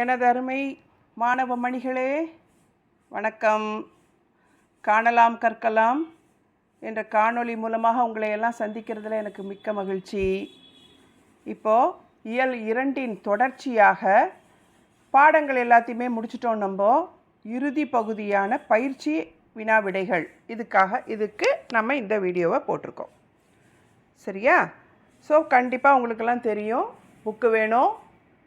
எனது அருமை மாணவ மணிகளே வணக்கம். காணலாம் கற்கலாம் என்ற காணொளி மூலமாக உங்களை எல்லாம் சந்திக்கிறதுல எனக்கு மிக்க மகிழ்ச்சி. இப்போது இயல் இரண்டின் தொடர்ச்சியாக பாடங்கள் எல்லாத்தையுமே முடிச்சிட்டோம் நம்ம. இறுதி பகுதியான பயிற்சி வினா விடைகள் இதுக்காக இதுக்கு நம்ம இந்த வீடியோவை போட்டிருக்கோம். சரியா? ஸோ கண்டிப்பாக உங்களுக்கெல்லாம் தெரியும். புக்கு வேணும்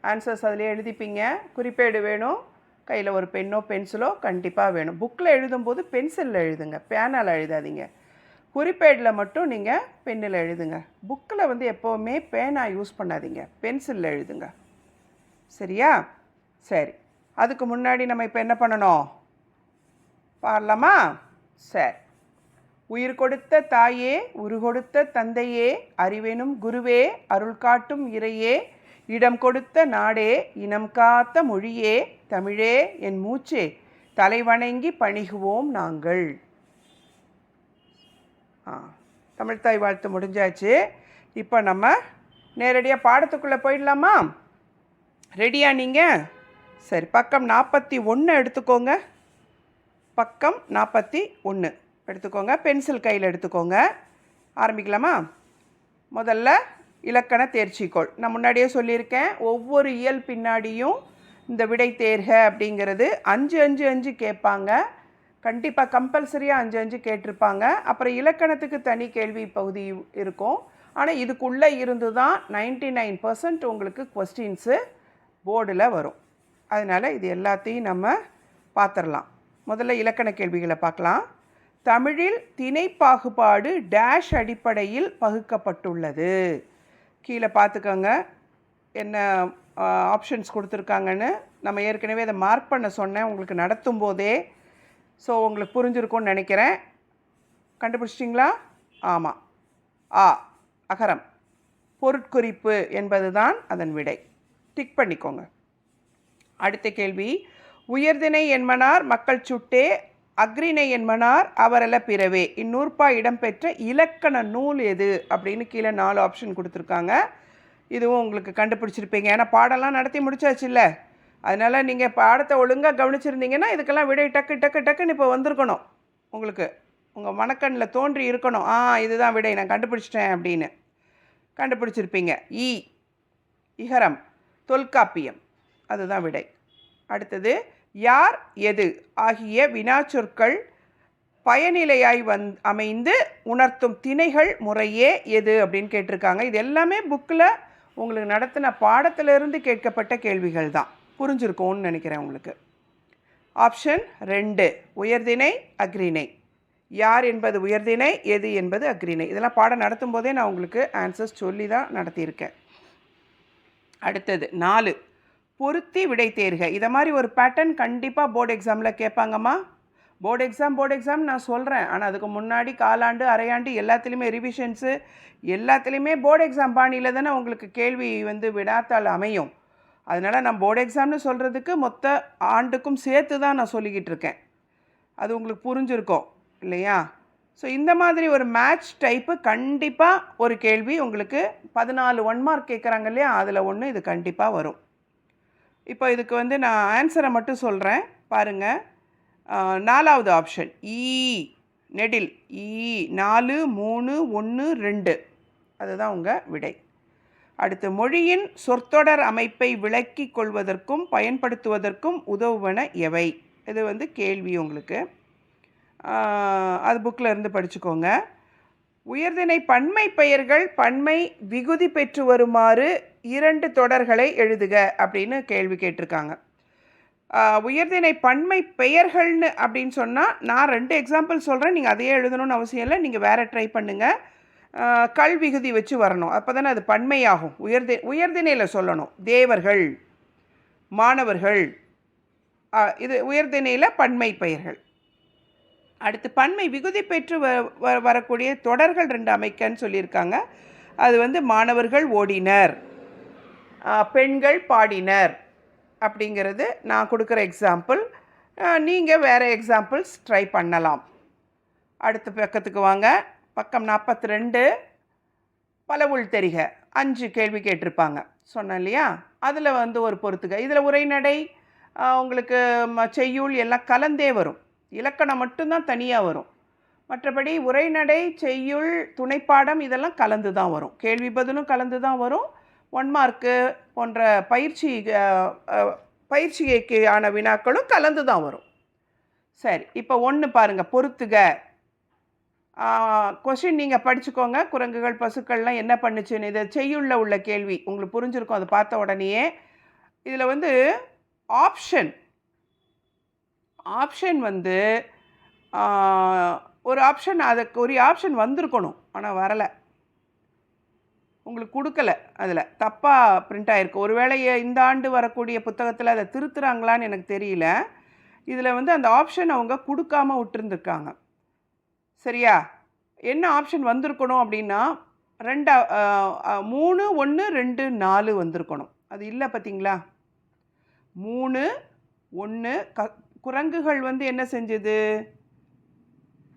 ஆன்சர்ஸ் அதில் எழுதிப்பீங்க. குறிப்பேடு வேணும். கையில் ஒரு பென்னோ பென்சிலோ கண்டிப்பாக வேணும். புக்கில் எழுதும்போது பென்சிலில் எழுதுங்க. பேனால் எழுதாதீங்க. குறிப்பேடில் மட்டும் நீங்கள் பென்னில் எழுதுங்க. புக்கில் வந்து எப்போவுமே பேனா யூஸ் பண்ணாதீங்க. பென்சிலில் எழுதுங்க. சரியா? சரி. அதுக்கு முன்னாடி நம்ம இப்போ என்ன பண்ணணும்? பாடலாமா சரி. உயிர் கொடுத்த தாயே உரு கொடுத்த தந்தையே அறிவெனும் குருவே அருள் காட்டும் இறையே இடம் கொடுத்த நாடே இனம் காத்த மொழியே தமிழே என் மூச்சே தலைவணங்கி பணிகுவோம் நாங்கள். ஆ தமிழ்தாய் வாழ்த்து முடிஞ்சாச்சு. இப்போ நம்ம நேரடியாக பாடத்துக்குள்ளே போயிடலாமா? ரெடியா நீங்கள் சரி பக்கம் நாற்பத்தி ஒன்று எடுத்துக்கோங்க. பக்கம் நாற்பத்தி ஒன்று எடுத்துக்கோங்க. பென்சில் கையில் எடுத்துக்கோங்க. ஆரம்பிக்கலாமா? முதல்ல இலக்கண தேர்ச்சிக்கோள். நான் முன்னாடியே சொல்லியிருக்கேன் ஒவ்வொரு இயல் பின்னாடியும் இந்த விடை தேர்க அப்படிங்கிறது அஞ்சு அஞ்சு அஞ்சு கேட்பாங்க. கண்டிப்பாக கம்பல்சரியாக அஞ்சு அஞ்சு கேட்டிருப்பாங்க. அப்புறம் இலக்கணத்துக்கு தனி கேள்வி பகுதி இருக்கும். ஆனால் இதுக்குள்ளே இருந்து தான் நைன்டி நைன் பர்சன்ட் உங்களுக்கு கொஸ்டின்ஸு போர்டில் வரும். அதனால் இது எல்லாத்தையும் நம்ம பார்த்துடலாம் முதல்ல இலக்கண கேள்விகளை பார்க்கலாம். தமிழில் திணை பாகுபாடு டேஷ் அடிப்படையில் பகுக்கப்பட்டுள்ளது. கீழே பார்த்துக்கோங்க. என்ன ஆப்ஷன்ஸ் கொடுத்துருக்காங்கன்னு. நம்ம ஏற்கனவே அதை மார்க் பண்ண சொன்னேன். உங்களுக்கு நடத்தும் போதே. ஸோ உங்களுக்கு புரிஞ்சிருக்கும்னு நினைக்கிறேன். கண்டுபிடிச்சிட்டிங்களா? ஆமாம் ஆ அகரம். பொருட்குறிப்பு என்பது தான் அதன் விடை. டிக் பண்ணிக்கோங்க. அடுத்த கேள்வி. உயர்திணை என்மனார் மக்கள் சுட்டே அக்ரிணை என்மனார் அவரல பிறவே. இந்நூற்பா இடம்பெற்ற இலக்கண நூல் எது? அப்படின்னு கீழே நாலு ஆப்ஷன் கொடுத்துருக்காங்க. இதுவும் உங்களுக்கு கண்டுபிடிச்சிருப்பீங்க. ஏன்னா பாடெல்லாம் நடத்தி முடிச்சாச்சு இல்லை அதனால் நீங்கள் பாடத்தை ஒழுங்காக கவனிச்சிருந்தீங்கன்னா இதுக்கெல்லாம் விடை டக்கு டக்கு டக்குன்னு இப்போ வந்திருக்கணும். உங்களுக்கு உங்கள் மனக்கண்ணில் தோன்றி இருக்கணும். ஆ இதுதான் விடை. நான் கண்டுபிடிச்சிட்டேன் அப்படின்னு கண்டுபிடிச்சிருப்பீங்க. ஈ இகரம் தொல்காப்பியம். அதுதான் விடை. அடுத்தது யார் எது ஆகிய வினாச்சொற்கள் பயனிலையாய் வந் அமைந்து உணர்த்தும் திணைகள் முறையே எது அப்படின்னு கேட்டிருக்காங்க. இது எல்லாமே புக்கில் உங்களுக்கு நடத்தின பாடத்திலிருந்து கேட்கப்பட்ட கேள்விகள் தான். புரிஞ்சிருக்கும்னு நினைக்கிறேன் உங்களுக்கு. ஆப்ஷன் ரெண்டு உயர்திணை அக்ரிணை யார் என்பது உயர்திணை எது என்பது அக்ரிணை இதெல்லாம் பாடம் நடத்தும் போதே நான் உங்களுக்கு ஆன்சர்ஸ் சொல்லி தான் நடத்தியிருக்கேன். அடுத்தது நாலு பொருத்தி விடை தேர்க. இதை மாதிரி ஒரு பேட்டர்ன் கண்டிப்பாக போர்டு எக்ஸாமில் கேட்பாங்கம்மா போர்டு எக்ஸாம் போர்டு எக்ஸாம் நான் சொல்கிறேன் ஆனால் அதுக்கு முன்னாடி காலாண்டு அரையாண்டு எல்லாத்துலேயுமே ரிவிஷன்ஸு எல்லாத்துலேயுமே போர்டு எக்ஸாம் பாணியில் தானே உங்களுக்கு கேள்வி வந்து விடாத்தால் அமையும். அதனால் நான் போர்டு எக்ஸாம்னு சொல்கிறதுக்கு மொத்த ஆண்டுக்கும் சேர்த்து தான் நான் சொல்லிக்கிட்டு இருக்கேன். அது உங்களுக்கு புரிஞ்சிருக்கும் இல்லையா? ஸோ இந்த மாதிரி ஒரு மேட்ச் டைப்பு கண்டிப்பாக ஒரு கேள்வி உங்களுக்கு பதினாலு ஒன் மார்க் கேட்குறாங்க இல்லையா? அதில் ஒன்று இது கண்டிப்பாக வரும். இப்போ இதுக்கு வந்து நான் ஆன்சரை மட்டும் சொல்கிறேன் பாருங்கள் நாலாவது ஆப்ஷன் ஈ e. நெடில். ஈ நாலு மூணு ஒன்று ரெண்டு. அதுதான் உங்கள் விடை. அடுத்து மொழியின் சொற்தொடர் அமைப்பை விளக்கி கொள்வதற்கும் பயன்படுத்துவதற்கும் உதவுவன எவை? இது வந்து கேள்வி உங்களுக்கு. அது புக்கில் இருந்து படிச்சுக்கோங்க. உயர்திணை பன்மை பெயர்கள் பன்மை விகுதி பெற்று வருமாறு இரண்டு தொடர்களை எழுதுக அப்படின்னு கேள்வி கேட்டிருக்காங்க. உயர்திணை பன்மை பெயர்கள்னு அப்படின்னு சொன்னால் நான் ரெண்டு எக்ஸாம்பிள் சொல்கிறேன் நீங்கள் அதையே எழுதணும்னு அவசியம் இல்லை நீங்கள் வேறு ட்ரை பண்ணுங்கள் கல் விகுதி வச்சு வரணும். அப்போ தானே அது பன்மையாகும். உயர்தி உயர்திணையில் சொல்லணும். தேவர்கள் மாணவர்கள் இது உயர்திணையில் பன்மை பெயர்கள். அடுத்து பன்மை விகுதி பெற்று வ வரக்கூடிய தொடர்கள் ரெண்டு அமைக்கன்னு சொல்லியிருக்காங்க. அது வந்து மாணவர்கள் ஓடினர். பெண்கள் பாடினர் அப்படிங்கிறது நான் கொடுக்குற எக்ஸாம்பிள் நீங்கள் வேறு எக்ஸாம்பிள்ஸ் ட்ரை பண்ணலாம். அடுத்த பக்கத்துக்கு வாங்க. பக்கம் நாற்பத்தி ரெண்டு பலவுள் தெரிக. அஞ்சு கேள்வி கேட்டிருப்பாங்க. சொன்னேன் இல்லையா? அதில் வந்து ஒரு பொறுத்துக. இதில் உரைநடை உங்களுக்கு ம செய்யுள் எல்லாம் கலந்தே வரும். இலக்கணம் மட்டும்தான் தனியாக வரும். மற்றபடி உரைநடை செய்யுள் துணைப்பாடம் இதெல்லாம் கலந்து தான் வரும். கேள்வி பதிலும் கலந்து தான் வரும். ஒன் மார்க்கு போன்ற பயிற்சி அ, பயிற்சிக்கு ஆன வினாக்களும் கலந்து தான் வரும். சரி இப்போ ஒன்று பாருங்கள் பொறுத்துக. கொஷின் நீங்கள் படிச்சுக்கோங்க. குரங்குகள் பசுக்கள்லாம் என்ன பண்ணுச்சுன்னு இதை செய்யுள்ள உள்ள கேள்வி. உங்களுக்கு புரிஞ்சிருக்கும் அதை பார்த்த உடனேயே. இதில் வந்து ஆப்ஷன் ஆப்ஷன் வந்து ஒரு ஆப்ஷன் அதுக்கு ஒரு ஆப்ஷன் வந்திருக்கணும் ஆனால் வரலை. உங்களுக்கு கொடுக்கல அதில். தப்பாக பிரிண்ட் ஆகிருக்கு ஒருவேளை இந்த ஆண்டு வரக்கூடிய புத்தகத்தில் அதை திருத்துறாங்களான்னு எனக்கு தெரியல. இதில் வந்து அந்த ஆப்ஷன் அவங்க கொடுக்காம விட்டுருந்துருக்காங்க. சரியா? என்ன ஆப்ஷன் வந்திருக்கணும் அப்படின்னா ரெண்டா மூணு ஒன்று ரெண்டு நாலு வந்திருக்கணும். அது இல்லை பார்த்தீங்களா மூணு ஒன்று க குரங்குகள் வந்து என்ன செஞ்சது?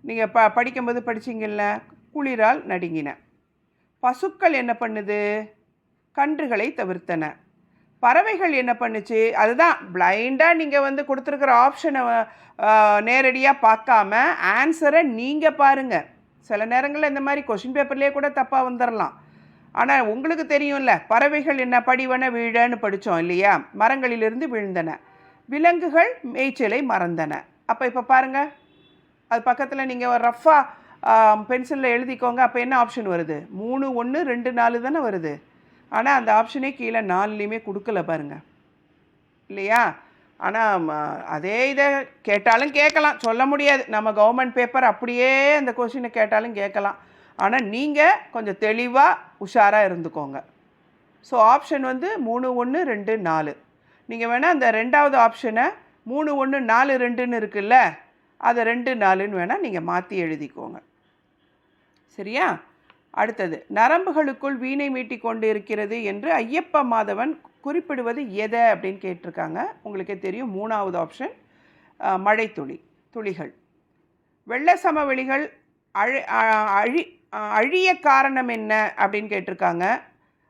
நீங்கள் ப படிக்கும்போது படிச்சிங்கல்ல குளிரால் நடுங்கின. பசுக்கள் என்ன பண்ணுது? கன்றுகளை தவிர்த்தன. பறவைகள் என்ன பண்ணுச்சு? அதுதான் பிளைண்டாக நீங்கள் வந்து கொடுத்துருக்குற ஆப்ஷனை நேரடியாக பார்க்காம ஆன்சரை நீங்கள் பாருங்கள் சில நேரங்களில் இந்த மாதிரி கொஷின் பேப்பர்லேயே கூட தப்பாக வந்துடலாம் ஆனால் உங்களுக்கு தெரியும்ல பறவைகள் என்ன படிவன வீழன்னு படித்தோம் இல்லையா? மரங்களிலிருந்து விழுந்தன. விலங்குகள் மேய்ச்சலை மறந்தன. அப்போ இப்போ பாருங்கள் அது பக்கத்தில் நீங்கள் ரஃப்பாக பென்சிலில் எழுதிக்கோங்க. அப்போ என்ன ஆப்ஷன் வருது? மூணு ஒன்று ரெண்டு நாலு தானே வருது. ஆனால் அந்த ஆப்ஷனே கீழே நாலுலேயுமே கொடுக்கல பாருங்கள் இல்லையா? ஆனால் அதே இதை கேட்டாலும் கேட்கலாம். சொல்ல முடியாது. நம்ம கவர்மெண்ட் பேப்பர் அப்படியே அந்த கொஷினை கேட்டாலும் கேட்கலாம். ஆனால் நீங்கள் கொஞ்சம் தெளிவாக உஷாராக இருந்துக்கோங்க. ஸோ ஆப்ஷன் வந்து மூணு ஒன்று ரெண்டு நாலு. நீங்கள் வேணால் அந்த ரெண்டாவது ஆப்ஷனை மூணு ஒன்று நாலு ரெண்டுன்னு இருக்குல்ல அதை ரெண்டு நாலுன்னு வேணால் நீங்கள் மாற்றி எழுதிக்கோங்க. சரியா? அடுத்தது நரம்புகளுக்குள் வீணை மீட்டி கொண்டு இருக்கிறது என்று ஐயப்ப மாதவன் குறிப்பிடுவது எதை அப்படின்னு கேட்டிருக்காங்க. உங்களுக்கே தெரியும் மூணாவது ஆப்ஷன் மழைத்துளி துளிகள். வெள்ள சமவெளிகள் அழி அழி அழிய காரணம் என்ன அப்படின்னு கேட்டிருக்காங்க.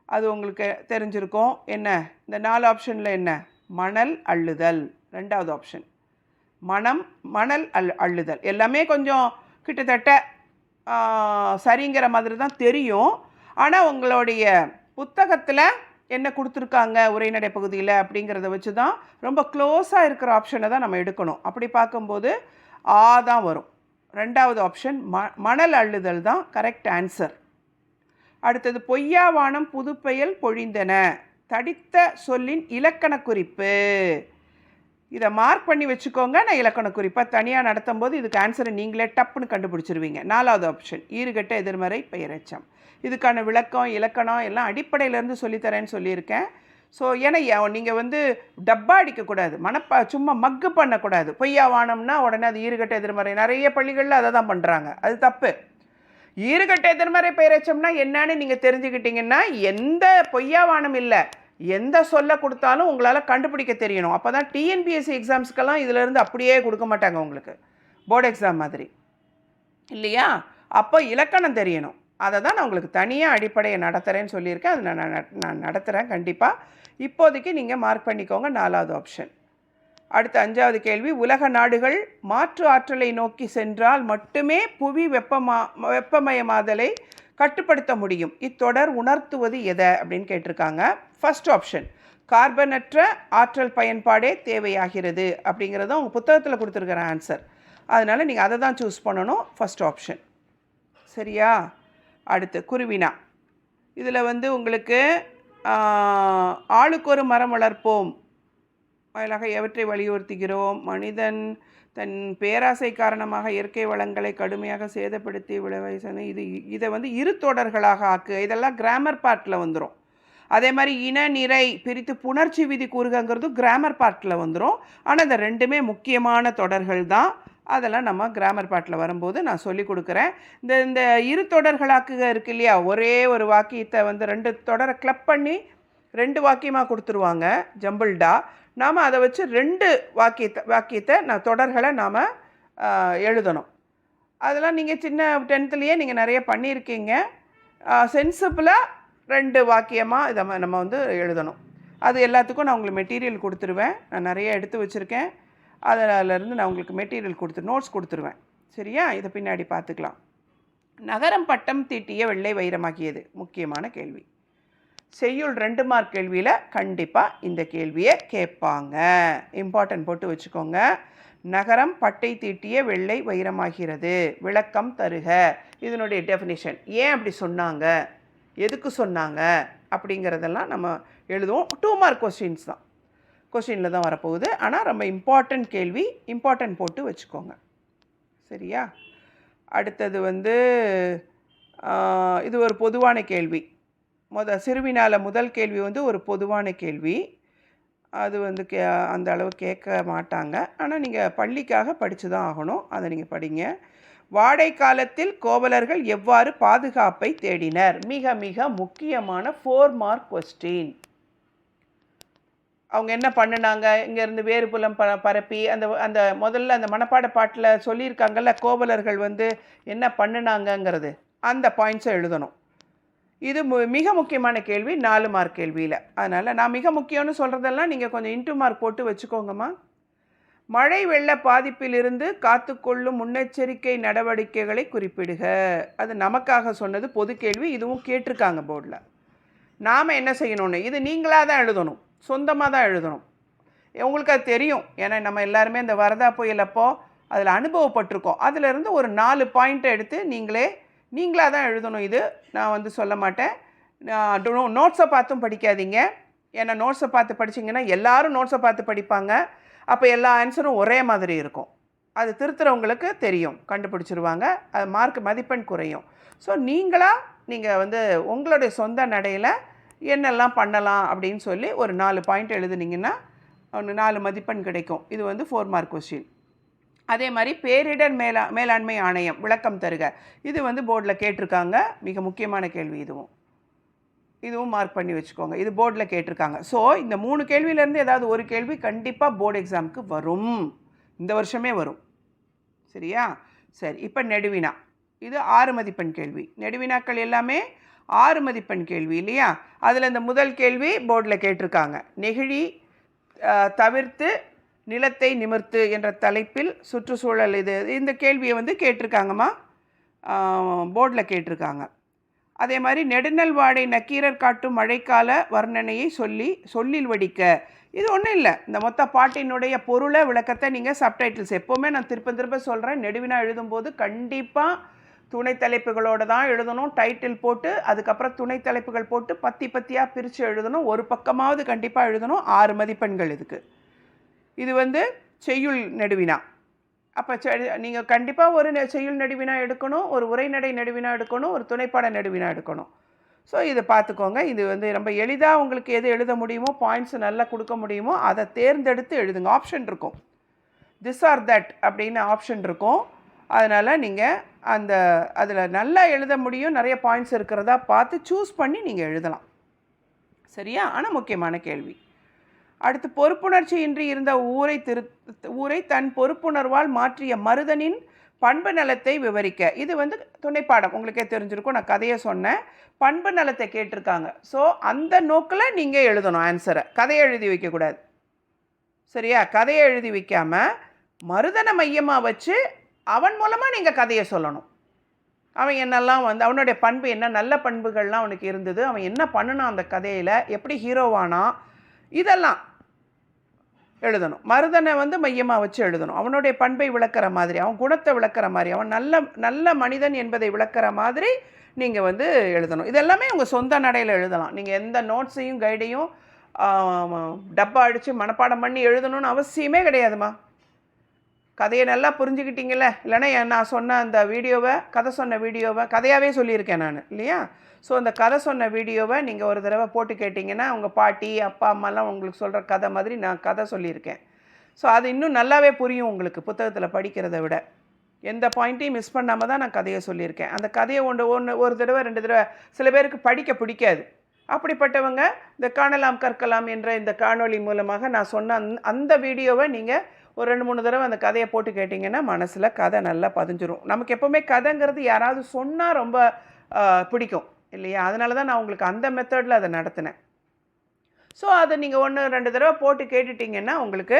அது உங்களுக்கு தெரிஞ்சிருக்கும். என்ன? இந்த நாலு ஆப்ஷனில் என்ன? மணல் அள்ளுதல். ரெண்டாவது ஆப்ஷன் மனம் மணல் அல் அள்ளுதல். எல்லாமே கொஞ்சம் கிட்டத்தட்ட சரிங்கிற மாதிரி தான் தெரியும். ஆனால் உங்களுடைய புத்தகத்தில் என்ன கொடுத்துருக்காங்க? உரைநடை பகுதியில் அப்படிங்கிறத வச்சு தான் ரொம்ப க்ளோஸாக இருக்கிற ஆப்ஷனை தான் நம்ம எடுக்கணும். அப்படி பார்க்கும்போது ஆ தான் வரும். ரெண்டாவது ஆப்ஷன் ம மணல் அள்ளுதல் தான் கரெக்ட் ஆன்சர் அடுத்தது பொய்யாவானம் புதுப்பெயல் பொழிந்தன. தடித்த சொல்லின் இலக்கண குறிப்பு. இதை மார்க் பண்ணி வச்சுக்கோங்க நான் இலக்கண குறிப்பாக தனியாக நடத்தும் போது இதுக்கு ஆன்சரை நீங்களே டப்புன்னு கண்டுபிடிச்சிருவீங்க. நாலாவது ஆப்ஷன் ஈறுகட்ட எதிர்மறை பெயரச்சம். இதுக்கான விளக்கம் இலக்கணம் எல்லாம் அடிப்படையிலேருந்து சொல்லித்தரேன்னு சொல்லியிருக்கேன். ஸோ ஏன்னா நீங்கள் வந்து டப்பா அடிக்கக்கூடாது மனப்பா சும்மா மக்கு பண்ணக்கூடாது. பொய்யா வானம்னா உடனே அது ஈறுகட்ட எதிர்மறை. நிறைய பள்ளிகளில் அதை தான் பண்ணுறாங்க அது தப்பு. ஈறுகட்ட எதிர்மறை பெயரெச்சம்னா என்னன்னு நீங்கள் தெரிஞ்சுக்கிட்டீங்கன்னா எந்த பொய்யாவானம் இல்லை. எந்த சொல்ல கொடுத்தாலும் உங்களால் கண்டுபிடிக்க தெரியணும். அப்போ தான் டிஎன்பிஎஸ்சி எக்ஸாம்ஸ்க்கெல்லாம் இதிலேருந்து அப்படியே கொடுக்க மாட்டாங்க உங்களுக்கு. போர்டு எக்ஸாம் மாதிரி. இல்லையா? அப்போ இலக்கணம் தெரியணும். அதை தான் நான் உங்களுக்கு தனியாக அடிப்படையை நடத்துகிறேன்னு சொல்லியிருக்கேன். அதை நான் நான் நடத்துகிறேன் கண்டிப்பாக இப்போதைக்கு நீங்கள் மார்க் பண்ணிக்கோங்க. நாலாவது ஆப்ஷன் அடுத்த அஞ்சாவது கேள்வி உலக நாடுகள் மாற்று ஆற்றலை நோக்கி சென்றால் மட்டுமே புவி வெப்பமா வெப்பமயமாதலை கட்டுப்படுத்த முடியும். இத்தொடர் உணர்த்துவது எதை? அப்படின்னு கேட்டிருக்காங்க. ஃபர்ஸ்ட் ஆப்ஷன் கார்பனற்ற ஆற்றல் பயன்பாடே தேவையாகிறது அப்படிங்கிறது உங்கள் புத்தகத்தில் கொடுத்துருக்குற ஆன்சர் அதனால் நீங்கள் அதை தான் சூஸ் பண்ணணும். ஃபஸ்ட் ஆப்ஷன் சரியா? அடுத்து குருவினா. இதில் வந்து உங்களுக்கு ஆளுக்கு ஒரு மரம் வளர்ப்போம். வாயிலாக எவற்றை வலியுறுத்துகிறோம்? மனிதன் தன் பேராசை காரணமாக இயற்கை வளங்களை கடுமையாக சேதப்படுத்தி விளைவை இது இதை வந்து இரு தொடர்களாக ஆக்கு. இதெல்லாம் கிராமர் பார்ட்டில் வந்துடும் அதே மாதிரி இன நிறை பிரித்து புணர்ச்சி விதி கூறுகங்கிறது கிராமர் பார்ட்டில் வந்துடும் ஆனால் இந்த ரெண்டுமே முக்கியமான தொடர்கள் தான். அதெல்லாம் நம்ம கிராமர் பார்ட்டில் வரும்போது நான் சொல்லி கொடுக்குறேன். இந்த இந்த இரு தொடர்களாக்குக இருக்கு இல்லையா? ஒரே ஒரு வாக்கியத்தை வந்து ரெண்டு தொடரை கிளப் பண்ணி ரெண்டு வாக்கியமாக கொடுத்துருவாங்க. ஜம்பிள்டா நாம் அதை வச்சு ரெண்டு வாக்கியத்தை வாக்கியத்தை நான் தொடர்களை நாம் எழுதணும். அதெல்லாம் நீங்கள் சின்ன டென்த்துலேயே நீங்கள் நிறைய பண்ணியிருக்கீங்க. சென்சிபிளாக ரெண்டு வாக்கியமாக இதை நம்ம வந்து எழுதணும். அது எல்லாத்துக்கும் நான் உங்களுக்கு மெட்டீரியல் கொடுத்துருவேன். நான் நிறைய எடுத்து வச்சுருக்கேன். அதிலேருந்து நான் உங்களுக்கு மெட்டீரியல் கொடுத்து நோட்ஸ் கொடுத்துருவேன். சரியா? இதை பின்னாடி பார்த்துக்கலாம். நகரம் பட்டம் தீட்டிய வெள்ளை வைரமாகியது. முக்கியமான கேள்வி. செய்யுள் ரெண்டு மார்க் கேள்வியில் கண்டிப்பாக இந்த கேள்வியை கேட்பாங்க. இம்பார்ட்டன்ட் போட்டு வச்சுக்கோங்க. நகரம் பட்டை தீட்டிய வெள்ளை வைரமாகிறது. விளக்கம் தருக. இதனுடைய டெஃபினேஷன் ஏன் அப்படி சொன்னாங்க? எதுக்கு சொன்னாங்க? அப்படிங்கிறதெல்லாம் நம்ம எழுதுவோம். டூ மார்க் கொஸ்டின்ஸ் தான். கொஸ்டினில் தான் வரப்போகுது. ஆனால் ரொம்ப இம்பார்ட்டன்ட் கேள்வி இம்பார்ட்டன்ட் போட்டு வச்சுக்கோங்க. சரியா? அடுத்தது வந்து இது ஒரு பொதுவான கேள்வி. முத சிறுவினால் முதல் கேள்வி வந்து ஒரு பொதுவான கேள்வி. அது வந்து கே அந்த அளவு கேட்க மாட்டாங்க. ஆனால் நீங்கள் பள்ளிக்காக படித்து தான் ஆகணும். அதை நீங்கள் படிங்க. வாடை காலத்தில் கோவலர்கள் எவ்வாறு பாதுகாப்பை தேடினர்? மிக மிக முக்கியமான ஃபோர் மார்க் கொஸ்டின் அவங்க என்ன பண்ணுனாங்க? இங்கேருந்து வேறுபுலம் ப பரப்பி அந்த அந்த முதல்ல அந்த மனப்பாட பாட்டில் சொல்லியிருக்காங்கல்ல கோவலர்கள் வந்து என்ன பண்ணுனாங்கங்கிறது. அந்த பாயிண்ட்ஸை எழுதணும். இது மிக முக்கியமான கேள்வி நாலு மார்க் கேள்வியில். அதனால் நான் மிக முக்கியம்னு சொல்கிறதெல்லாம் நீங்கள் கொஞ்சம் இன்ட்டு மார்க் போட்டு வச்சுக்கோங்கம்மா. மழை வெள்ள பாதிப்பிலிருந்து காத்துக்கொள்ளும் முன்னெச்சரிக்கை நடவடிக்கைகளை குறிப்பிடுக. அது நமக்காக சொன்னது பொது கேள்வி இதுவும் கேட்டிருக்காங்க போர்டில் நாம் என்ன செய்யணும்னு இது நீங்களாக தான் எழுதணும் சொந்தமாக தான் எழுதணும். உங்களுக்கு அது தெரியும் ஏன்னா நம்ம எல்லாருமே இந்த வரதா புயலப்போ அதில் அனுபவப்பட்டிருக்கோம். அதிலிருந்து ஒரு நாலு பாயிண்ட்டை எடுத்து நீங்களே நீங்களாக தான் எழுதணும் இது. நான் வந்து சொல்ல மாட்டேன். நோட்ஸை பார்த்தும் படிக்காதீங்க. ஏன்னா நோட்ஸை பார்த்து படிச்சீங்கன்னா எல்லாரும் நோட்ஸை பார்த்து படிப்பாங்க. அப்போ எல்லா ஆன்சரும் ஒரே மாதிரி இருக்கும். அது திருத்துறவங்களுக்கு தெரியும். கண்டுபிடிச்சிருவாங்க. அது மார்க் மதிப்பெண் குறையும். ஸோ நீங்களாக நீங்கள் வந்து உங்களுடைய சொந்த நடையில் என்னெல்லாம் பண்ணலாம் அப்படின்னு சொல்லி ஒரு நாலு பாயிண்ட் எழுதுனீங்கன்னா ஒன்று நாலு மதிப்பெண் கிடைக்கும். இது வந்து ஃபோர் மார்க் கொஸ்டின் அதே மாதிரி பேரிடர் மேலா மேலாண்மை ஆணையம் விளக்கம் தருக. இது வந்து போர்டில் கேட்டிருக்காங்க. மிக முக்கியமான கேள்வி இதுவும். இதுவும் மார்க் பண்ணி வச்சுக்கோங்க. இது போர்டில் கேட்டிருக்காங்க. ஸோ இந்த மூணு கேள்வியிலேருந்து ஏதாவது ஒரு கேள்வி கண்டிப்பாக போர்டு எக்ஸாமுக்கு வரும். இந்த வருஷமே வரும். சரியா? சரி இப்போ நெடுவினா. இது ஆறு மதிப்பெண் கேள்வி. நெடுவினாக்கள் எல்லாமே ஆறு மதிப்பெண் கேள்வி இல்லையா? அதில் இந்த முதல் கேள்வி போர்டில் கேட்டிருக்காங்க. நெகிழி தவிர்த்து நிலத்தை நிமிர்த்து என்ற தலைப்பில் சுற்றுச்சூழல் இது இந்த கேள்வியை வந்து கேட்டிருக்காங்கம்மா. போர்டில் கேட்டிருக்காங்க. அதே மாதிரி நெடுநல் வாடை நக்கீரர் காட்டும் மழைக்கால வர்ணனையை சொல்லி சொல்லில் வடிக்க. இது ஒன்றும் இல்லை. இந்த மொத்த பாட்டினுடைய பொருளை விளக்கத்தை நீங்கள் சப்டைட்டில்ஸ். எப்போவுமே நான் திருப்ப திருப்ப சொல்கிறேன் நெடுவினா எழுதும்போது கண்டிப்பாக துணை தலைப்புகளோடு தான் எழுதணும். டைட்டில் போட்டு அதுக்கப்புறம் துணை தலைப்புகள் போட்டு பத்தி பத்தியாக பிரித்து எழுதணும். ஒரு பக்கமாவது கண்டிப்பாக எழுதணும். ஆறு மதிப்பெண்கள் இதுக்கு. இது வந்து செய்யுள் நெடுவினா. அப்போ நீங்கள் கண்டிப்பாக ஒரு நெ- செய்யுள் நடுவினா எடுக்கணும் ஒரு உரைநடை நடுவினா எடுக்கணும் ஒரு துணைப்பாட நடுவினா எடுக்கணும். ஸோ இதை பார்த்துக்கோங்க இது வந்து ரொம்ப எளிதாக உங்களுக்கு எது எழுத முடியுமோ பாயிண்ட்ஸ் நல்லா கொடுக்க முடியுமோ அதை தேர்ந்தெடுத்து எழுதுங்க. ஆப்ஷன் இருக்கும். திஸ் ஆர் தட் அப்படின்னு ஆப்ஷன் இருக்கும். அதனால் நீங்கள் அந்த அதில் நல்லா எழுத முடியும் நிறைய பாயிண்ட்ஸ் இருக்கிறதா பார்த்து சூஸ் பண்ணி நீங்கள் எழுதலாம். சரியா? ஆனால் முக்கியமான கேள்வி. அடுத்து பொறுப்புணர்ச்சியின்றி இருந்த ஊரை திரு ஊரை தன் பொறுப்புணர்வால் மாற்றிய மருதனின் பண்பு நலத்தை விவரிக்க. இது வந்து துணைப்பாடம். உங்களுக்கே தெரிஞ்சிருக்கும். நான் கதையை சொன்னேன். பண்பு நலத்தை கேட்டிருக்காங்க. ஸோ அந்த நோக்கில் நீங்கள் எழுதணும் ஆன்சரை கதையை எழுதி வைக்கக்கூடாது. சரியா? கதையை எழுதி வைக்காமல் மருதனை மையமாக வச்சு அவன் மூலமாக நீங்கள் கதையை சொல்லணும். அவன் என்னெல்லாம் வந்து அவனுடைய பண்பு என்ன நல்ல பண்புகள்லாம் அவனுக்கு இருந்தது அவன் என்ன பண்ணுனான் அந்த கதையில் எப்படி ஹீரோவானா இதெல்லாம். எழுதணும். மருதனை வந்து மையமாக வச்சு எழுதணும். அவனுடைய பண்பை விளக்கிற மாதிரி அவன் குணத்தை விளக்கிற மாதிரி அவன் நல்ல நல்ல மனிதன் என்பதை விளக்கிற மாதிரி நீங்கள் வந்து எழுதணும். இதெல்லாமே உங்கள் சொந்த நடையில் எழுதலாம். நீங்கள் எந்த நோட்ஸையும் கைடையும் டப்பா அடித்து மனப்பாடம் பண்ணி எழுதணும்னு அவசியமே கிடையாதுமா? கதையை நல்லா புரிஞ்சுக்கிட்டீங்கல்ல? இல்லைன்னா நான் சொன்ன அந்த வீடியோவை கதை சொன்ன வீடியோவை கதையாகவே சொல்லியிருக்கேன் நான் இல்லையா? ஸோ அந்த கதை சொன்ன வீடியோவை நீங்கள் ஒரு தடவை போட்டு கேட்டிங்கன்னா உங்கள் பாட்டி அப்பா அம்மாலாம் உங்களுக்கு சொல்கிற கதை மாதிரி நான் கதை சொல்லியிருக்கேன். ஸோ அது இன்னும் நல்லாவே புரியும் உங்களுக்கு புத்தகத்தில் படிக்கிறதை விட. எந்த பாயிண்ட்டையும் மிஸ் பண்ணாமல் தான் நான் கதையை சொல்லியிருக்கேன். அந்த கதையை ஒன்று ஒன்று ஒரு தடவை ரெண்டு தடவை சில பேருக்கு படிக்க பிடிக்காது. அப்படிப்பட்டவங்க இந்த காணலாம் கற்கலாம் என்ற இந்த காணொளி மூலமாக நான் சொன்ன அந் அந்த வீடியோவை நீங்கள் ஒரு ரெண்டு மூணு தடவை அந்த கதையை போட்டு கேட்டிங்கன்னா மனசில் கதை நல்லா பதிஞ்சிரும். நமக்கு எப்போவுமே கதைங்கிறது யாராவது சொன்னால் ரொம்ப பிடிக்கும் இல்லையா? அதனால தான் நான் உங்களுக்கு அந்த மெத்தடில் அதை நடத்தினேன். ஸோ அதை நீங்கள் ஒன்று ரெண்டு தடவை போட்டு கேட்டுட்டிங்கன்னா உங்களுக்கு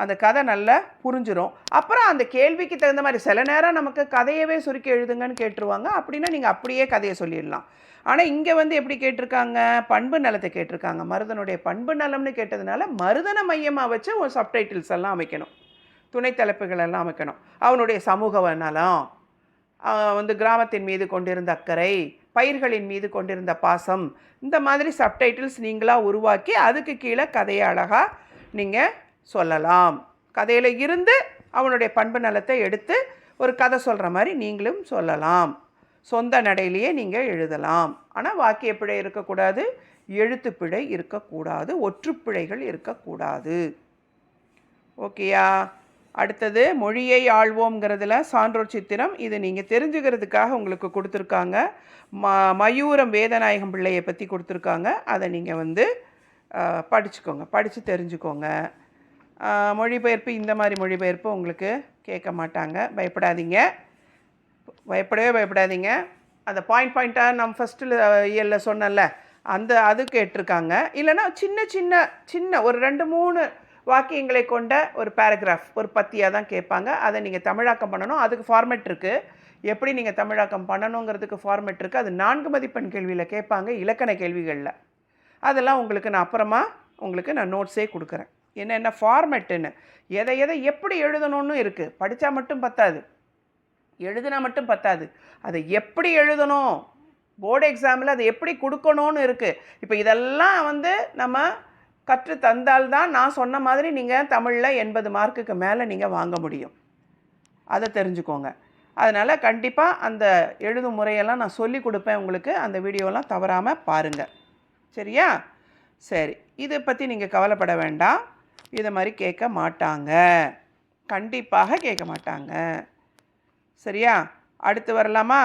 அந்த கதை நல்லா புரிஞ்சிடும் அப்புறம் அந்த கேள்விக்கு தகுந்த மாதிரி சில நேரம் நமக்கு கதையவே சுருக்கி எழுதுங்கன்னு கேட்டுருவாங்க. அப்படின்னா நீங்கள் அப்படியே கதையை சொல்லிடலாம். ஆனால் இங்கே வந்து எப்படி கேட்டிருக்காங்க? பண்பு நலத்தை கேட்டிருக்காங்க. மருதனுடைய பண்பு நலம்னு கேட்டதுனால மருதனை மையமாக வச்சு ஒரு சப்டைட்டில்ஸ் எல்லாம் அமைக்கணும். துணை தலைப்புகள் எல்லாம் அமைக்கணும். அவனுடைய சமூக நலம் வந்து கிராமத்தின் மீது கொண்டிருந்த அக்கறை பயிர்களின் மீது கொண்டிருந்த பாசம் இந்த மாதிரி சப்டைட்டில்ஸ் நீங்களாக உருவாக்கி அதுக்கு கீழே கதையை அழகாக நீங்கள் சொல்லலாம். கதையில் இருந்து அவனுடைய பண்பு நலத்தை எடுத்து ஒரு கதை சொல்கிற மாதிரி நீங்களும் சொல்லலாம். சொந்த நடையிலேயே நீங்கள் எழுதலாம். ஆனால் வாக்கிய பிழை இருக்கக்கூடாது எழுத்துப்பிழை இருக்கக்கூடாது ஒற்றுப்பிழைகள் இருக்கக்கூடாது. ஓகேயா? அடுத்தது மொழியை ஆள்வோங்கிறதுல சான்றோர் சித்திரம் இது நீங்கள் தெரிஞ்சுக்கிறதுக்காக உங்களுக்கு கொடுத்துருக்காங்க. ம மயூரம் வேதநாயகம் பிள்ளையை பற்றி கொடுத்துருக்காங்க. அதை நீங்கள் வந்து படிச்சுக்கோங்க படித்து தெரிஞ்சுக்கோங்க. மொழிபெயர்ப்பு இந்த மாதிரி மொழிபெயர்ப்பு உங்களுக்கு கேட்க மாட்டாங்க. பயப்படாதீங்க. பயப்படவே பயப்படாதீங்க. அந்த பாயிண்ட் பாயிண்ட்டாக நம்ம ஃபஸ்ட்டில் இயலில் சொன்னேன்ல அந்த அது கேட்டிருக்காங்க. இல்லைன்னா சின்ன சின்ன சின்ன ஒரு ரெண்டு மூணு வாக்கியங்களை கொண்ட ஒரு பேராகிராஃப் ஒரு பத்தியாக தான் கேட்பாங்க. அதை நீங்கள் தமிழாக்கம் பண்ணணும். அதுக்கு ஃபார்மேட் இருக்குது எப்படி நீங்கள் தமிழாக்கம் பண்ணணுங்கிறதுக்கு ஃபார்மேட் இருக்குது அது நான்கு மதிப்பெண் கேள்வியில் கேட்பாங்க இலக்கண கேள்விகளில். அதெல்லாம் உங்களுக்கு நான் அப்புறமா உங்களுக்கு நான் நோட்ஸே கொடுக்குறேன். என்னென்ன ஃபார்மேட்டுன்னு எதை எதை எப்படி எழுதணும்னு இருக்குது படித்தா மட்டும் பத்தாது. எழுதுனா மட்டும் பத்தாது. அதை எப்படி எழுதணும்? போர்டு எக்ஸாமில் அதை எப்படி கொடுக்கணும்னு இருக்குது இப்போ இதெல்லாம் வந்து நம்ம கற்று தந்தால்தான் நான் சொன்ன மாதிரி நீங்கள் தமிழில் எண்பது மார்க்குக்கு மேலே நீங்கள் வாங்க முடியும். அதை தெரிஞ்சுக்கோங்க. அதனால் கண்டிப்பாக அந்த எழுதும் முறையெல்லாம் நான் சொல்லி கொடுப்பேன் உங்களுக்கு. அந்த வீடியோலாம் தவறாமல் பாருங்கள் சரியா? சரி. இதை பற்றி நீங்கள் கவலைப்பட வேண்டாம். இதை மாதிரி கேட்க மாட்டாங்க. கண்டிப்பாக கேட்க மாட்டாங்க. சரியா? அடுத்து வரலாமா?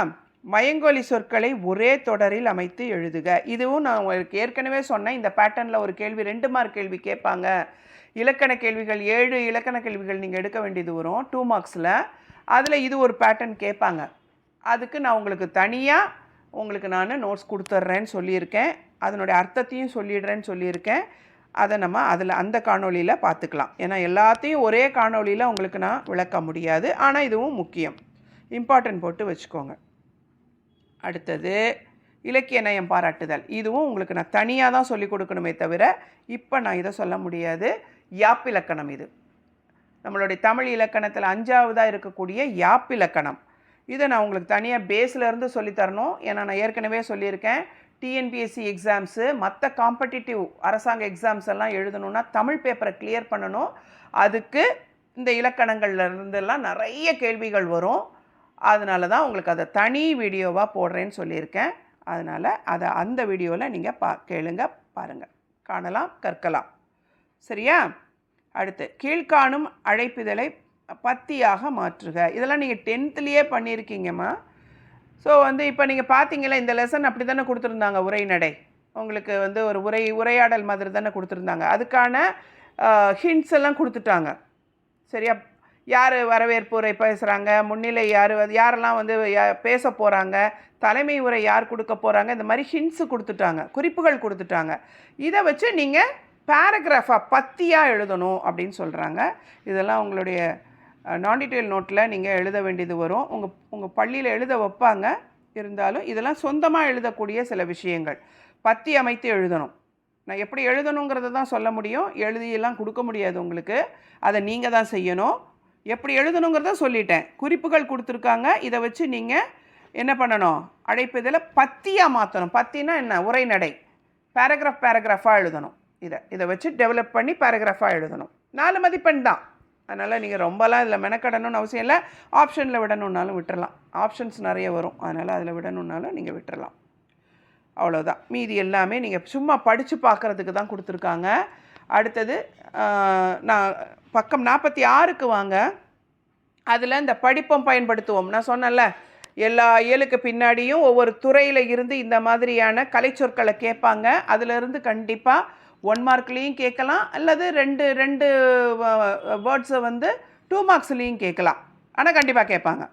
மயங்கொலி சொற்களை ஒரே தொடரில் அமைத்து எழுதுக. இதுவும் நான் உங்களுக்கு ஏற்கனவே சொன்னேன். இந்த பேட்டர்னில் ஒரு கேள்வி ரெண்டு மார்க் கேள்வி கேட்பாங்க. இலக்கண கேள்விகள் ஏழு இலக்கண கேள்விகள் நீங்கள் எடுக்க வேண்டியது வரும் டூ மார்க்ஸில் அதில் இது ஒரு பேட்டர்ன் கேட்பாங்க. அதுக்கு நான் உங்களுக்கு தனியாக உங்களுக்கு நான் நோட்ஸ் கொடுத்துட்றேன்னு சொல்லியிருக்கேன். அதனுடைய அர்த்தத்தையும் சொல்லிடுறேன்னு சொல்லியிருக்கேன். அதை நம்ம அதில் அந்த காணொளியில் பார்த்துக்கலாம். ஏன்னா எல்லாத்தையும் ஒரே காணொளியில் உங்களுக்கு நான் விளக்க முடியாது. ஆனால் இதுவும் முக்கியம். இம்பார்ட்டன்ட் போட்டு வச்சுக்கோங்க. அடுத்தது இலக்கிய நயம் பாராட்டுதல். இதுவும் உங்களுக்கு நான் தனியாக தான் சொல்லிக் கொடுக்கணுமே தவிர இப்போ நான் இதை சொல்ல முடியாது. யாப்பிலக்கணம் இது. நம்மளுடைய தமிழ் இலக்கணத்தில் அஞ்சாவதாக இருக்கக்கூடிய யாப்பிலக்கணம் இதை நான் உங்களுக்கு தனியாக பேஸில் இருந்து சொல்லித் தரணும். ஏன்னா நான் ஏற்கனவே சொல்லியிருக்கேன். டிஎன்பிஎஸ்சி எக்ஸாம்ஸு மற்ற காம்படிட்டிவ் அரசாங்க எக்ஸாம்ஸ் எல்லாம் எழுதணுன்னா தமிழ் பேப்பரை கிளியர் பண்ணணும். அதுக்கு இந்த இலக்கணங்கள்ல இருந்தெல்லாம் நிறைய கேள்விகள் வரும். அதனால தான் உங்களுக்கு அதை தனி வீடியோவாக போடுறேன்னு சொல்லியிருக்கேன். அதனால் அதை அந்த வீடியோவில் நீங்கள் பா கேளுங்க பாருங்கள் காணலாம் கற்கலாம். சரியா? அடுத்து கீழ்காணும் அழைப்பிதழை பத்தியாக மாற்றுக. இதெல்லாம் நீங்கள் டென்த்துலேயே பண்ணியிருக்கீங்கம்மா. ஸோ வந்து இப்போ நீங்கள் பார்த்தீங்களா இந்த லெசன் அப்படி தானே கொடுத்துருந்தாங்க உரைநடை உங்களுக்கு வந்து ஒரு உரை உரையாடல் மாதிரி தானே கொடுத்துருந்தாங்க. அதுக்கான ஹிண்ட்ஸ் எல்லாம் கொடுத்துட்டாங்க. சரியா? யார் வரவேற்பு உரை பேசுகிறாங்க முன்னிலை யார் யாரெல்லாம் வந்து பேச போகிறாங்க தலைமை உரை யார் கொடுக்க போகிறாங்க இந்த மாதிரி ஹிண்ட்ஸு கொடுத்துட்டாங்க. குறிப்புகள் கொடுத்துட்டாங்க. இதை வச்சு நீங்கள் பேராகிராஃபாக பத்தியாக எழுதணும் அப்படின்னு சொல்கிறாங்க இதெல்லாம் உங்களுடைய நான் டீட்டெயில் நோட்டில் நீங்கள் எழுத வேண்டியது வரும். உங்கள் உங்கள் பள்ளியில் எழுத வைப்பாங்க. இருந்தாலும் இதெல்லாம் சொந்தமாக எழுதக்கூடிய சில விஷயங்கள். பத்தி அமைத்து எழுதணும். நான் எப்படி எழுதணுங்கிறத தான் சொல்ல முடியும். எழுதியெல்லாம் கொடுக்க முடியாது உங்களுக்கு. அதை நீங்கள் தான் செய்யணும். எப்படி எழுதணுங்கிறத சொல்லிட்டேன். குறிப்புகள் கொடுத்துருக்காங்க. இதை வச்சு நீங்கள் என்ன பண்ணணும்? அழைப்பதில் பத்தியாக மாற்றணும். பத்தினா என்ன? உரைநடை. பேராகிராஃப் பேராகிராஃபாக எழுதணும். இதை இதை வச்சு டெவலப் பண்ணி பேராகிராஃபாக எழுதணும். நாலு மதிப்பெண் தான். அதனால் நீங்கள் ரொம்பலாம் இதில் மெனக்கடணும்னு அவசியம் இல்லை. ஆப்ஷனில் விடணுன்னாலும் விட்டுறலாம். ஆப்ஷன்ஸ் நிறைய வரும். அதனால் அதில் விடணுன்னாலும் நீங்கள் விட்டுறலாம். அவ்வளோதான் மீதி எல்லாமே நீங்கள் சும்மா படித்து பார்க்குறதுக்கு தான் கொடுத்துருக்காங்க. அடுத்தது நான் பக்கம் நாற்பத்தி ஆறுக்கு வாங்க. அதில் இந்த படிப்பம் பயன்படுத்துவோம். நான் சொன்னேன்ல எல்லா இயலுக்கு பின்னாடியும் ஒவ்வொரு துறையில் இருந்து இந்த மாதிரியான கலைச்சொற்களை கேட்பாங்க. அதிலிருந்து கண்டிப்பாக ஒன் மார்க்லேயும் கேட்கலாம் அல்லது ரெண்டு ரெண்டு வேர்ட்ஸை வந்து டூ மார்க்ஸ்லேயும் கேட்கலாம். ஆனால் கண்டிப்பாக கேட்பாங்க.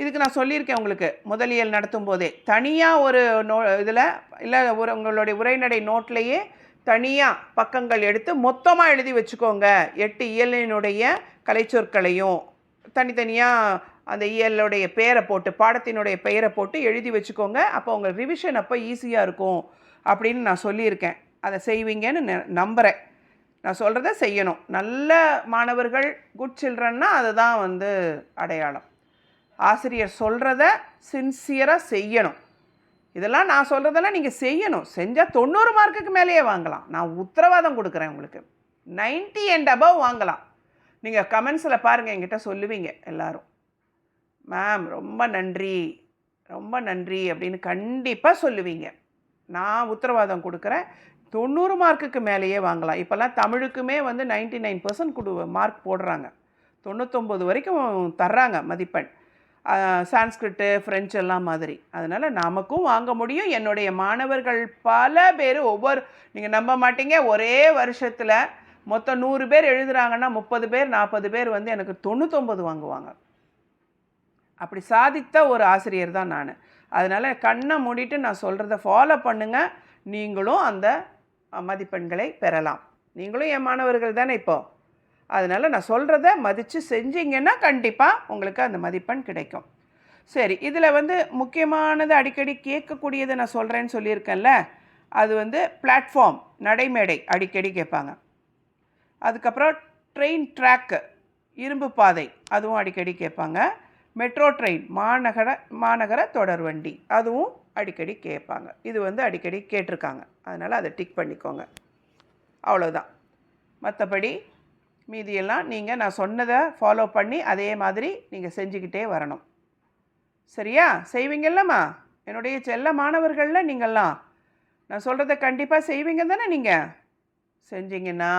இதுக்கு நான் சொல்லியிருக்கேன் உங்களுக்கு முதலியல் நடத்தும் போதே. தனியாக ஒரு நோ இதில் இல்லை ஒரு உங்களுடைய உரைநடை நோட்லேயே தனியாக பக்கங்கள் எடுத்து மொத்தமாக எழுதி வச்சுக்கோங்க. எட்டு இயலினுடைய கலைச்சொற்களையும் தனித்தனியாக அந்த இயலுடைய பெயரை போட்டு பாடத்தினுடைய பெயரை போட்டு எழுதி வச்சுக்கோங்க. அப்போ உங்கள் ரிவிஷன் அப்போ ஈஸியாக இருக்கும் அப்படின்னு நான் சொல்லியிருக்கேன். அதை செய்வீங்கன்னு நம்புகிறேன் நான் சொல்கிறத செய்யணும். நல்ல மாணவர்கள் குட் சில்ட்ரன்னா அதுதான் வந்து அடையாளம். ஆசிரியர் சொல்கிறத சின்சியராக செய்யணும். இதெல்லாம் நான் சொல்கிறதெல்லாம் நீங்கள் செய்யணும். செஞ்சால் தொண்ணூறு மார்க்குக்கு மேலேயே வாங்கலாம். நான் உத்தரவாதம் கொடுக்குறேன் உங்களுக்கு. 90 அண்ட் அபவ் வாங்கலாம். நீங்கள் கமெண்ட்ஸில் பாருங்கள் என்கிட்ட சொல்லுவீங்க எல்லோரும். மேம் ரொம்ப நன்றி. ரொம்ப நன்றி அப்படின்னு கண்டிப்பாக சொல்லுவீங்க. நான் உத்தரவாதம் கொடுக்குறேன். தொண்ணூறு மார்க்குக்கு மேலேயே வாங்கலாம். இப்போல்லாம் தமிழுக்குமே வந்து 99% நைன் பர்சன்ட் கொடு மார்க் போடுறாங்க. தொண்ணூத்தொம்பது வரைக்கும் தர்றாங்க மதிப்பெண். சான்ஸ்கிரிட்டு ஃப்ரெஞ்சு எல்லாம் மாதிரி. அதனால் நமக்கும் வாங்க முடியும். என்னுடைய மாணவர்கள் பல பேர் ஒவ்வொரு நீங்கள் நம்ப மாட்டீங்க. ஒரே வருஷத்தில் மொத்தம் நூறு பேர் எழுதுகிறாங்கன்னா முப்பது பேர் நாற்பது பேர் வந்து எனக்கு தொண்ணூத்தொம்பது வாங்குவாங்க. அப்படி சாதித்த ஒரு ஆசிரியர் தான் நான். அதனால் கண்ணை மூடிட்டு நான் சொல்கிறத ஃபாலோ பண்ணுங்கள் நீங்களும் அந்த மதிப்பெண்களை பெறலாம். நீங்களும் என் மாணவர்கள் தானே இப்போது அதனால் நான் சொல்கிறத மதித்து செஞ்சீங்கன்னா கண்டிப்பாக உங்களுக்கு அந்த மதிப்பெண் கிடைக்கும். சரி இதில் வந்து முக்கியமானது அடிக்கடி கேட்கக்கூடியதை நான் சொல்கிறேன்னு சொல்லியிருக்கேன்ல அது வந்து பிளாட்ஃபார்ம் நடைமேடை அடிக்கடி கேட்பாங்க. அதுக்கப்புறம் ட்ரெயின் ட்ராக்கு இரும்பு பாதை அதுவும் அடிக்கடி கேட்பாங்க. மெட்ரோ ட்ரெயின் மாநகர மாநகர தொடர் வண்டி அதுவும் அடிக்கடி கேட்பாங்க. இது வந்து அடிக்கடி கேட்டிருக்காங்க. அதனால் அதை டிக் பண்ணிக்கோங்க. அவ்வளோதான் மற்றபடி மீதியெல்லாம் நீங்கள் நான் சொன்னதை ஃபாலோ பண்ணி அதே மாதிரி நீங்கள் செஞ்சுக்கிட்டே வரணும். சரியா? செய்வீங்கல்லம்மா? என்னுடைய செல்ல மாணவர்களில் நீங்கள்லாம். நான் சொல்கிறத கண்டிப்பாக செய்வீங்க தானே நீங்கள் செஞ்சீங்கன்னா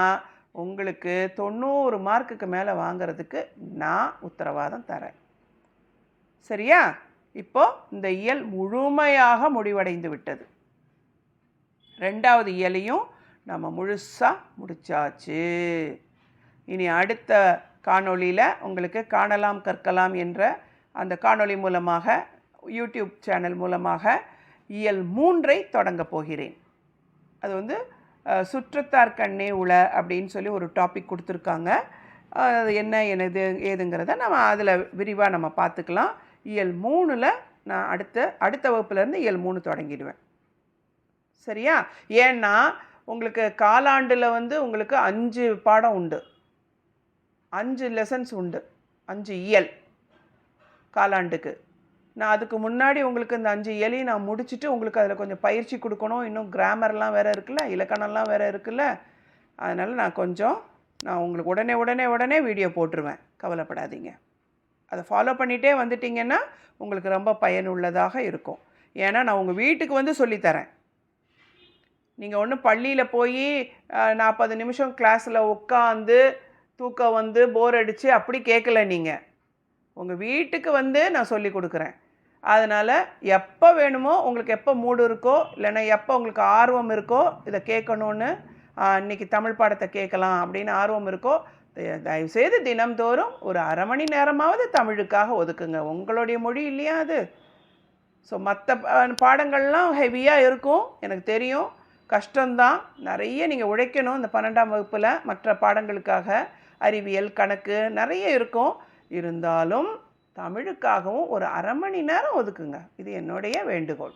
உங்களுக்கு தொண்ணூறு மார்க்குக்கு மேலே வாங்குறதுக்கு நான் உத்தரவாதம் தரேன். சரியா? இப்போ இந்த இயல் முழுமையாக முடிவடைந்து விட்டது. ரெண்டாவது இயலையும் நம்ம முழுசாக முடிச்சாச்சு. இனி அடுத்த காணொளியில் உங்களுக்கு காணலாம் கற்கலாம் என்ற அந்த காணொளி மூலமாக யூடியூப் சேனல் மூலமாக இயல் மூன்றை தொடங்கப் போகிறேன். அது வந்து சுற்றத்தார் கண்ணே உள அப்படின்னு சொல்லி ஒரு டாபிக் கொடுத்துருக்காங்க. அது என்ன எனது ஏதுங்கிறத நம்ம அதில் விரிவாக நம்ம பார்த்துக்கலாம். இயல் மூணில் நான் அடுத்த அடுத்த வகுப்புலேருந்து இயல் மூணு தொடங்கிடுவேன். சரியா? ஏன்னா உங்களுக்கு காலாண்டில் வந்து உங்களுக்கு அஞ்சு பாடம் உண்டு. அஞ்சு லெசன்ஸ் உண்டு. அஞ்சு இயல் காலாண்டுக்கு. நான் அதுக்கு முன்னாடி உங்களுக்கு இந்த அஞ்சு இயலையும் நான் முடிச்சுட்டு உங்களுக்கு அதில் கொஞ்சம் பயிற்சி கொடுக்கணும். இன்னும் கிராமர்லாம் வேறு இருக்குல்ல இலக்கணம்லாம் வேறு இருக்குல்ல. அதனால் நான் கொஞ்சம் நான் உங்களுக்கு உடனே உடனே உடனே வீடியோ போட்டுருவேன். கவலைப்படாதீங்க. அதை ஃபாலோ பண்ணிகிட்டே வந்துட்டிங்கன்னா உங்களுக்கு ரொம்ப பயனுள்ளதாக இருக்கும். ஏன்னா நான் உங்கள் வீட்டுக்கு வந்து சொல்லித்தரேன். நீங்கள் ஒன்றும் பள்ளியில் போய் நாற்பது நிமிஷம் கிளாஸில் உட்காந்து தூக்கம் வந்து போர் அடித்து அப்படி கேட்கல நீங்கள் உங்கள் வீட்டுக்கு வந்து நான் சொல்லி கொடுக்குறேன். அதனால் எப்போ வேணுமோ உங்களுக்கு எப்போ மூடு இருக்கோ இல்லைன்னா எப்போ உங்களுக்கு ஆர்வம் இருக்கோ இதை கேட்கணுன்னு இன்றைக்கி தமிழ் பாடத்தை கேட்கலாம் அப்படின்னு ஆர்வம் இருக்கோ தயவுசெய்து தினம்தோறும் ஒரு அரை மணி நேரமாவது தமிழுக்காக ஒதுக்குங்க. உங்களுடைய மொழி இல்லையா அது? ஸோ மற்ற பாடங்கள்லாம் ஹெவியாக இருக்கும். எனக்கு தெரியும். கஷ்டம்தான். நிறைய நீங்கள் உழைக்கணும் இந்த பன்னெண்டாம் வகுப்பில் மற்ற பாடங்களுக்காக. அறிவியல் கணக்கு நிறைய இருக்கும். இருந்தாலும் தமிழுக்காகவும் ஒரு அரை மணி நேரம் ஒதுக்குங்க. இது என்னுடைய வேண்டுகோள்.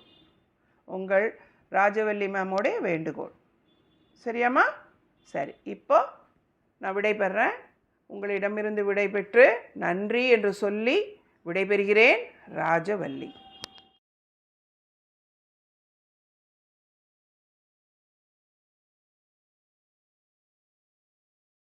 உங்கள் ராஜவல்லி மேமோடைய வேண்டுகோள். சரியாம்மா? சரி. இப்போ நான் விடைபெறேன். உங்களிடமிருந்து விடைபெற்று நன்றி என்று சொல்லி விடைபெறுகிறேன். ராஜவல்லி.